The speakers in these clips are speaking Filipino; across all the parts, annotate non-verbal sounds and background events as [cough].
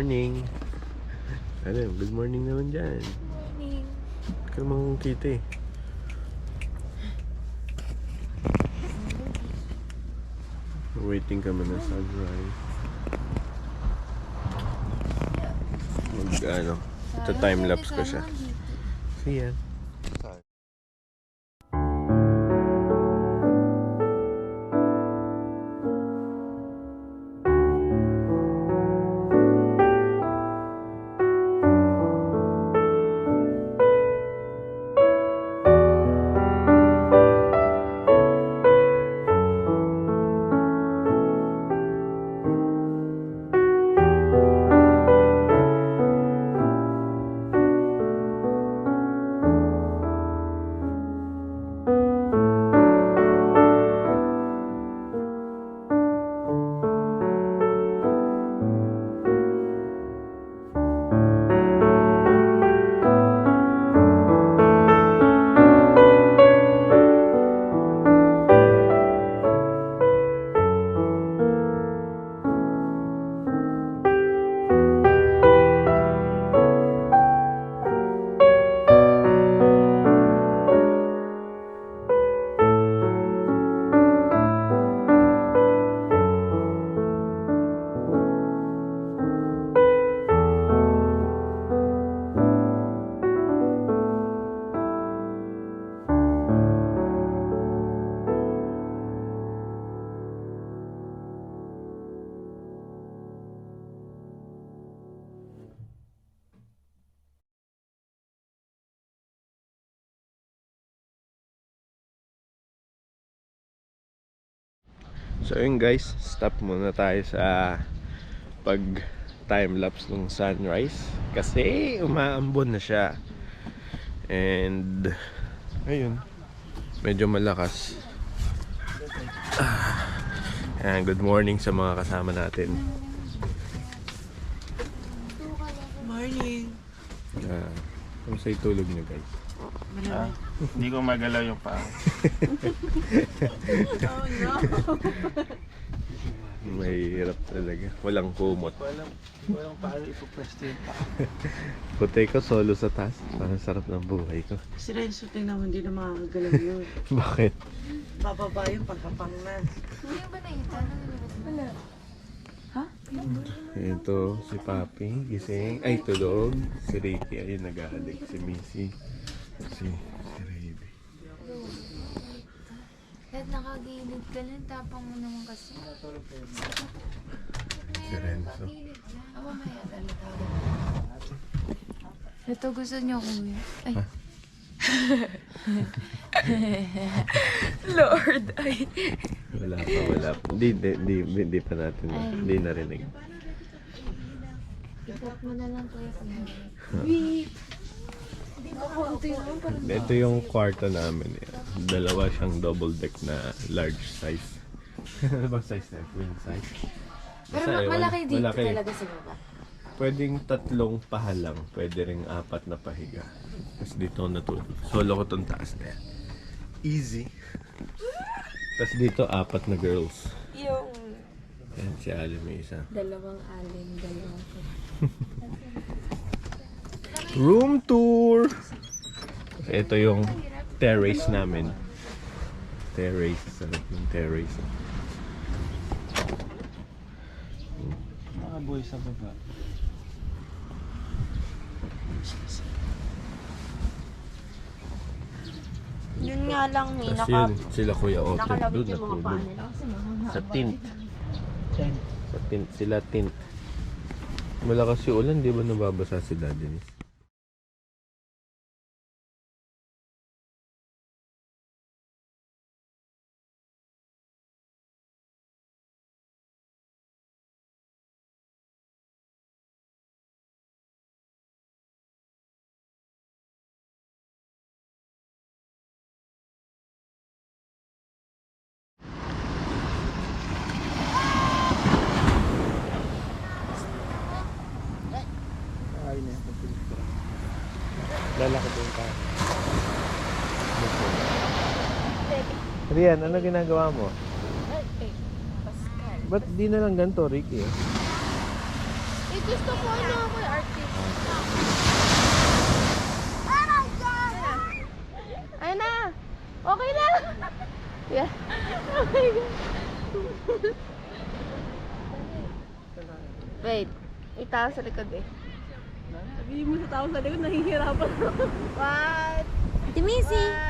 morning. Ano, good morning naman dyan. Morning. Hindi ka naman kita eh. Waiting kami na sunrise. Mag ano, ito time lapse ko siya. See ya. So yun guys, stop muna tayo sa pag time lapse ng sunrise kasi umaambon na siya. And ayun, medyo malakas. Ah, ayan, good morning sa mga kasama natin. Morning. Uh, kamusta yung tulog niyo guys? Ah, hindi ko magalaw yung paa. [laughs] Oh no. Mahirap talaga. Walang kumot. Walang, walang paano ipopwesto yung paa. [laughs] Puti ko solo sa taas. Parang sarap ng buhay ko. Si Renzo tingnan mo hindi na makakagalaw yun. [laughs] Bakit? Bababa yung pagkapang na. Hindi ba nakita? Wala. Ito, si Papi, gising. Ay, tulog. Si Ricky, ayun, nag-aalig. Si Missy. Si, si Raby. Dad, nakagilid ka lang. Tapang mo naman kasi. Si Renzo. Ako maya talaga. Ito gusto niyo, kuya. Ay. [laughs] Lord, ay. Wala pa, wala pa. Hindi, hindi, hindi, hindi pa natin, hindi narinig. Ikat mo na lang, kuya. [laughs] Ito yung kwarto namin. eh. Dalawa siyang double deck na large size. [laughs] ano bang size na? Queen size? Pero Basta, ewan. malaki dito Malaki. talaga sa baba. Pwedeng tatlong pahalang. Pwede ring apat na pahiga. Tapos dito ako natulog. Solo ko tong taas na yan. Easy. Tapos dito apat na girls. Yung... Yan si Ali may isa. Dalawang alin, dalawang [laughs] Room tour! Ito yung terrace namin. Terrace. Sarap yung terrace. Mga boy sa baba. Yun nga lang eh. Tapos Naka, yun, sila Kuya Otto nakalabit doon yung mga paa natulog. nila. Sa tint. Sa tint. Sila tint. Malakas yung ulan, di ba nababasa si Daddy Nis? Ay na yung pagpilitan. Lalaki po yung kaya. Rian, ano ginagawa mo? Pascal. Ba't di na lang ganito, Ricky? Eh, gusto ko ano ako yung artist. Ayun na. Okay na. [laughs] Yeah. Oh my God. Wait. Itaas sa likod eh. Sabihin mo sa tao sa likod, nahihirapan ako. What? Timisi. What?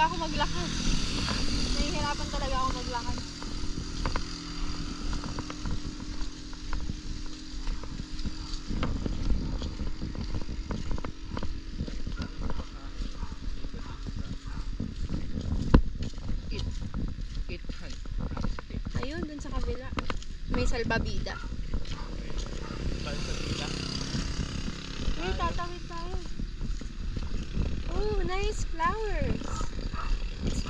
talaga ako maglakad. Nahihirapan talaga ako maglakad. Ayun, dun sa kabila. May salbabida. Ay, tatawid tayo. Oh, nice flowers.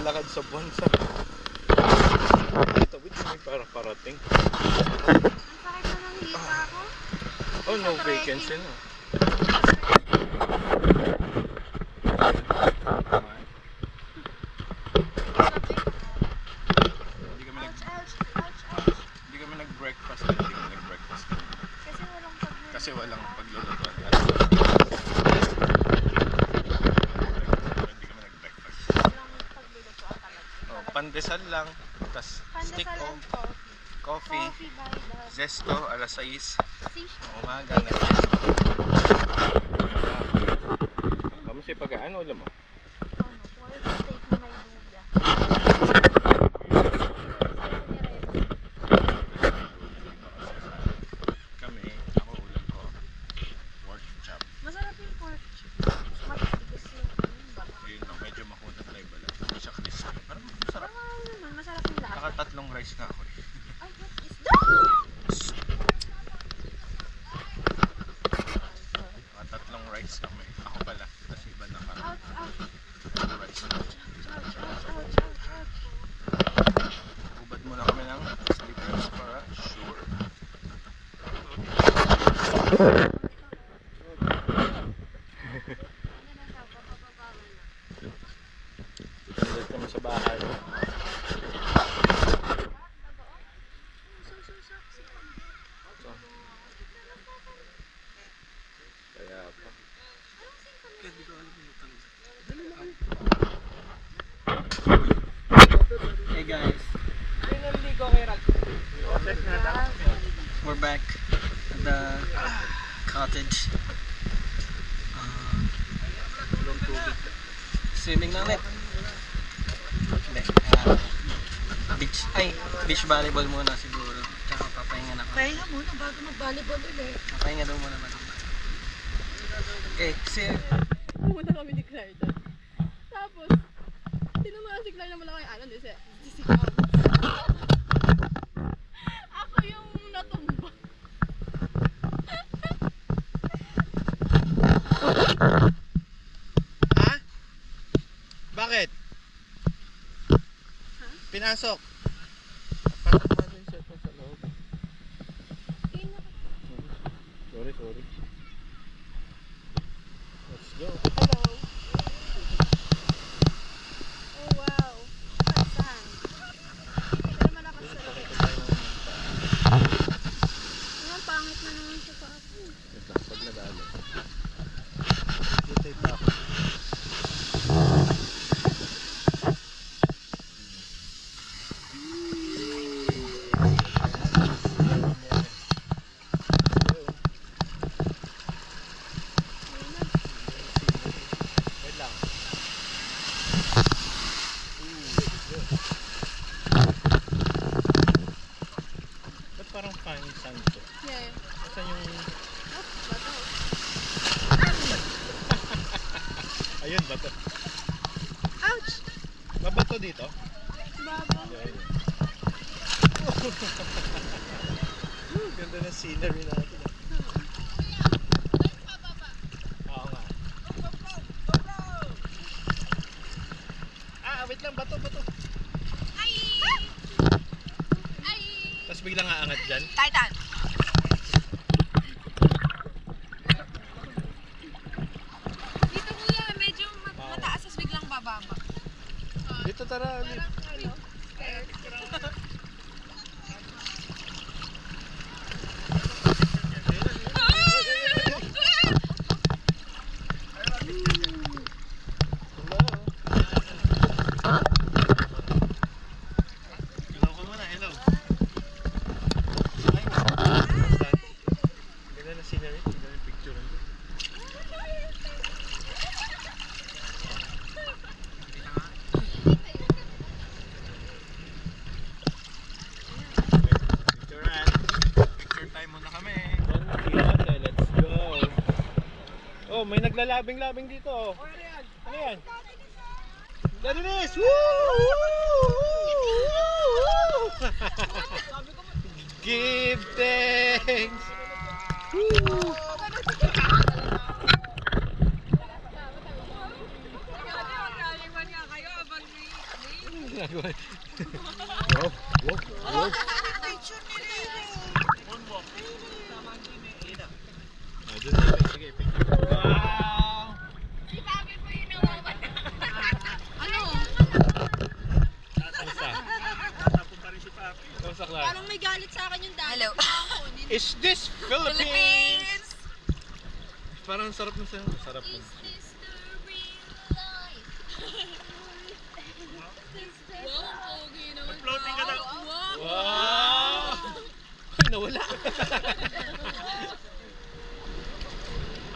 naglalakad sa bonsa. Ito, wait, may para parating. Ang sakit na ng hita ko. Oh, no vacancy na. Hindi kami nag Ouch, ouch, ouch. hindi kami nag-breakfast, hindi kami nag-breakfast. Kasi walang pagluluto. Kasi walang paglulutuan. Hindi kami nag-breakfast. Walang paglulutoan talaga. Oh, pandesal lang, tas stick o coffee. coffee, by the zesto, alas 6, seashore. umaga na Kamu si pag-ano ulam mo? Ano, quality steak na may luya. Kami, ako ulam ko. Pork chop. Masarap yung pork chip. Matigas yung yung balat. Yun lang, medyo makunat na yung balat. Hindi siya crispy. Parang masarap. Parang ano naman, masarap yung lasa. Nakatatlong rice nga ako eh. Ay, what is that? Nakatatlong rice kami. Ako pala. Kasi iba na parang Ouch, ouch, rice. ouch, ouch, ouch, ouch, ouch. Ubad muna kami ng slippers para sure. Dito kami sa bahay. So, Kaya pa. Hey guys, we're back at the Uh, swimming na ulit. Ah, beach, ay, beach volleyball muna siguro. Tsaka papahinga na. Pahinga muna bago mag-volleyball ulit. Papahinga daw muna naman. Okay, you. Pumunta kami ni Claire doon. Tapos, tinamahan si Claire na malaki ano, di siya. Sisigaw. Ako yung natumba. Ha? Bakit? Pinasok. Pasok natin cellphone sa loob. Sorry, sorry. Let's go. Hello. Oh, wow. Saan? Hindi naman ako sa Ang pangit na naman sa paa ko. Wait lang, pag nadalo. Dito yung pa. Wait lang. Ba't parang fine sand to? Yeah. Saan yung... [laughs] Ayun, bato. Ouch! Mabato dito? Baba. Ayun. [laughs] Ganda ng scenery natin. ah. Oo nga. Ah, wait lang. Bato, bato. Ay! Ay! Tapos biglang aangat dyan. Titan! Dito kuya, medyo mat- mataas as biglang bababa. Dito tara. Ali. may naglalabing-labing dito. Oh. Ano yan? There it is! Woo! Woo! [laughs] Give thanks! Woo! Wow! Wow! Wow! Picture nila [laughs] Is this Philippines? Parang sarap na sa sarap na. Floating ka na. Wow! Ay, nawala. [laughs]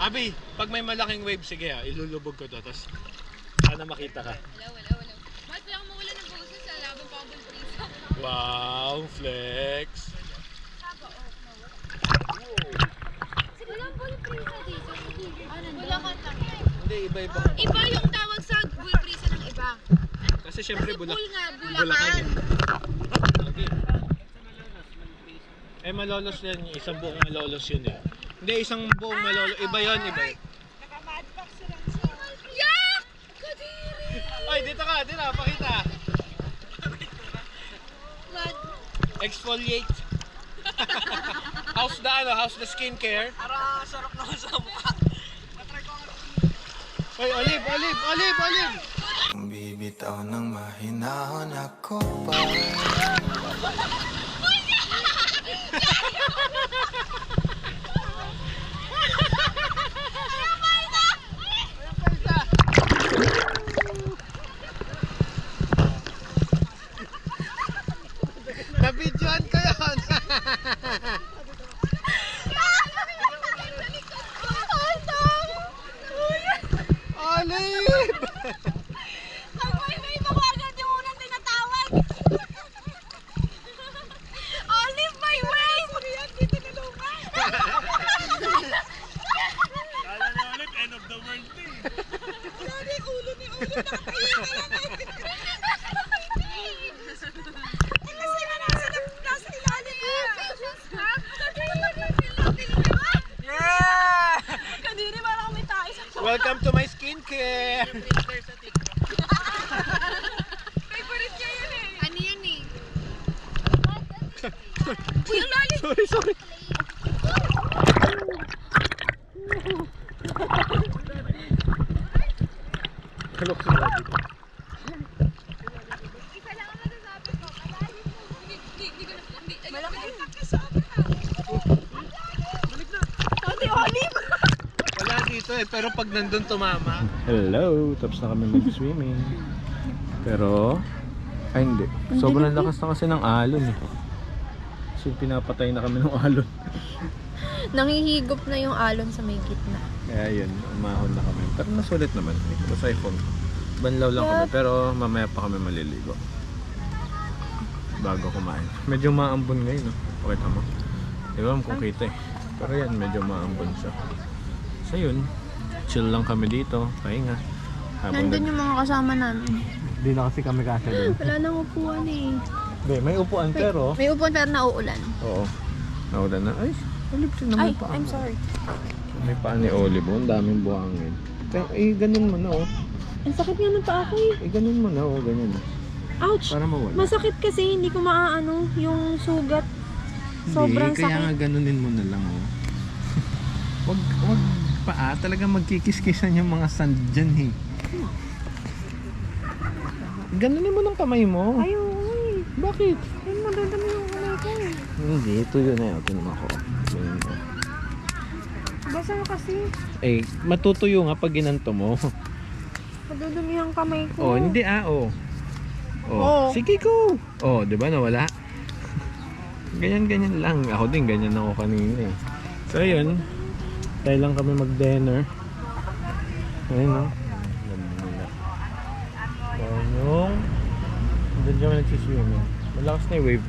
Abi, pag may malaking wave, sige ha, ilulubog ko to. Tapos, sana makita ka. Wala, wala, wala. Bakit wala akong mawala ng boses sa labang pa ako bulprisa? Wow, flex. Hindi, iba-iba. Iba yung tawag sa bulprisa ng iba. Kasi syempre, bulak. Bull nga, Bulacan. bulakan. Okay. Eh, malolos yan. Isang buong malolos yun eh. Hindi, isang buong malolos. Iba yun, iba yun. Yak! Kadiri! Ay, dito ka, dito, pakita. Exfoliate. [laughs] how's the ano? How's the skincare? Para sarap naman sa mukha. Ay, olive, olive, olive, olive. Kung bibitaw ng mahinahon ako pa Welcome to my skincare. Favorite niya yun eh. Ano yan eh? Uy, ang lalim! sorry, sorry. Pero pag nandun tumama. Hello! Tapos na kami mag-swimming. Pero, ay hindi. Sobrang lakas na kasi ng alon eh. So pinapatay na kami ng alon. Nangihigop na yung alon sa may gitna. Kaya yun, umahon na kami. Pero nasulit naman. Sa iPhone. Banlaw lang kami, pero mamaya pa kami maliligo. Bago kumain. Medyo maambon ngayon, no? Pakita mo. Di ba kung kita eh. Pero yan, medyo maambon siya. So yun, chill lang kami dito, pahinga. Habang Nandun yung mga kasama namin. Hindi na kasi kami kasi doon. [laughs] Wala nang upuan eh. Hindi, may upuan pero... May upuan pero nauulan. Oo. Naulan na. Ay, Olive, Ay, may paa I'm mo? sorry. May paa ni Olive, oh. Ang daming buhangin. Pero, eh, ganun mo na, oh. Ang sakit nga ng paa ko eh. Eh, ganun mo na, oh. Ganyan. Ouch! Para mawala. Masakit kasi hindi ko maaano yung sugat. Sobrang Hindi, kaya nga sakit. ganunin mo na lang, oh. [laughs] wag, wag paa. Talagang magkikiskisan yung mga sand dyan, eh. Ganunin mo ng kamay mo. Ay, oo eh. Bakit? Ay, madadami yung kamay ko eh. Hindi, ito yun eh. Ito naman ako. Mo. Basa kasi. Eh, matutuyo nga pag ginanto mo. Madudumi ang kamay ko. Oh, hindi ah, oh. Oh, Oo. sige go. Oh, 'di ba nawala? [laughs] ganyan ganyan lang. Ako din ganyan ako kanina eh. So ayun. Tayo lang kami mag-dinner. Ayun no. So yung doon kami nagsiswimming. Malakas na yung wave.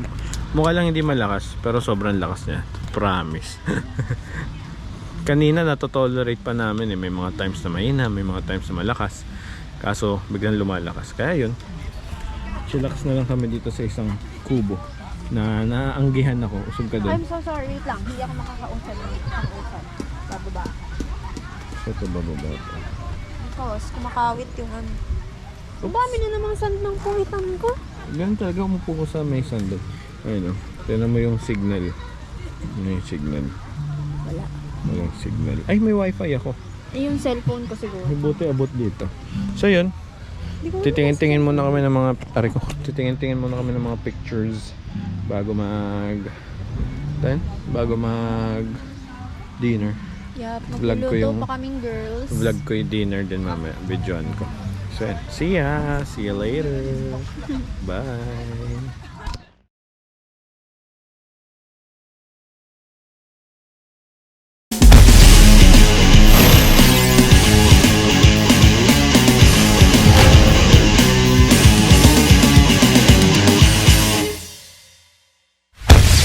Mukha lang hindi malakas, pero sobrang lakas niya. Promise. [laughs] Kanina natotolerate pa namin eh. May mga times na mahina, may mga times na malakas. Kaso biglang lumalakas. Kaya yun, chillax na lang kami dito sa isang kubo na naanggihan ako. Usog ka doon. I'm so sorry. Wait lang. Hindi ako makakausap. Makakausap. Bababa. So, ito bababa. Because kumakawit yung ano. Ang dami na namang sand ng puwitan ko. Ganun talaga umupo ko sa may sandal. Ayun o. Tignan mo yung signal. Ano yung signal? Wala. Walang signal. Ay, may wifi ako. Eh, yung cellphone ko siguro. Buti abot dito. So, yun. Titingin-tingin muna kami ng mga aray ko. [laughs] Titingin-tingin muna kami ng mga pictures bago mag natin bago mag dinner. Yup, Vlog ko yung- pa kaming girls. Vlog ko yung dinner din mamaya. Videoan ko. So, see ya! See you later! [laughs] Bye!